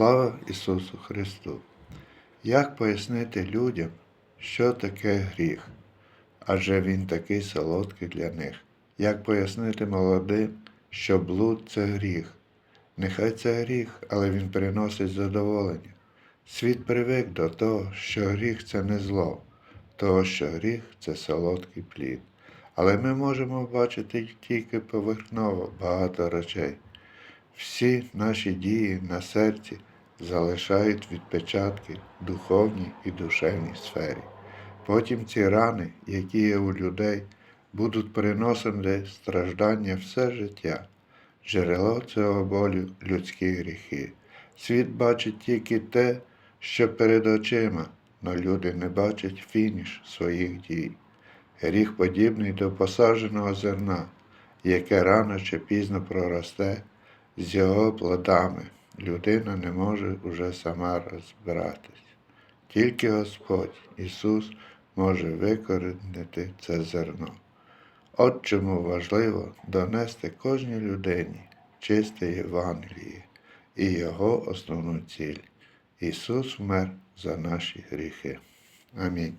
Слава Ісусу Христу! Як пояснити людям, що таке гріх? Адже він такий солодкий для них. Як пояснити молодим, що блуд це гріх? Нехай це гріх, але він приносить задоволення. Світ привик до того, що гріх це не зло, того, що гріх це солодкий плід. Але ми можемо бачити тільки поверхново багато речей. Всі наші дії на серці залишають відпечатки в духовній і душевній сфері. Потім ці рани, які є у людей, будуть приносити страждання все життя. Джерело цього болю людські гріхи. Світ бачить тільки те, що перед очима, но люди не бачать фініш своїх дій. Гріх подібний до посадженого зерна, яке рано чи пізно проросте, з його плодами людина не може уже сама розбиратись. Тільки Господь Ісус може викорінити це зерно. От чому важливо донести кожній людині чисте Євангеліє і Його основну ціль. Ісус вмер за наші гріхи. Амінь.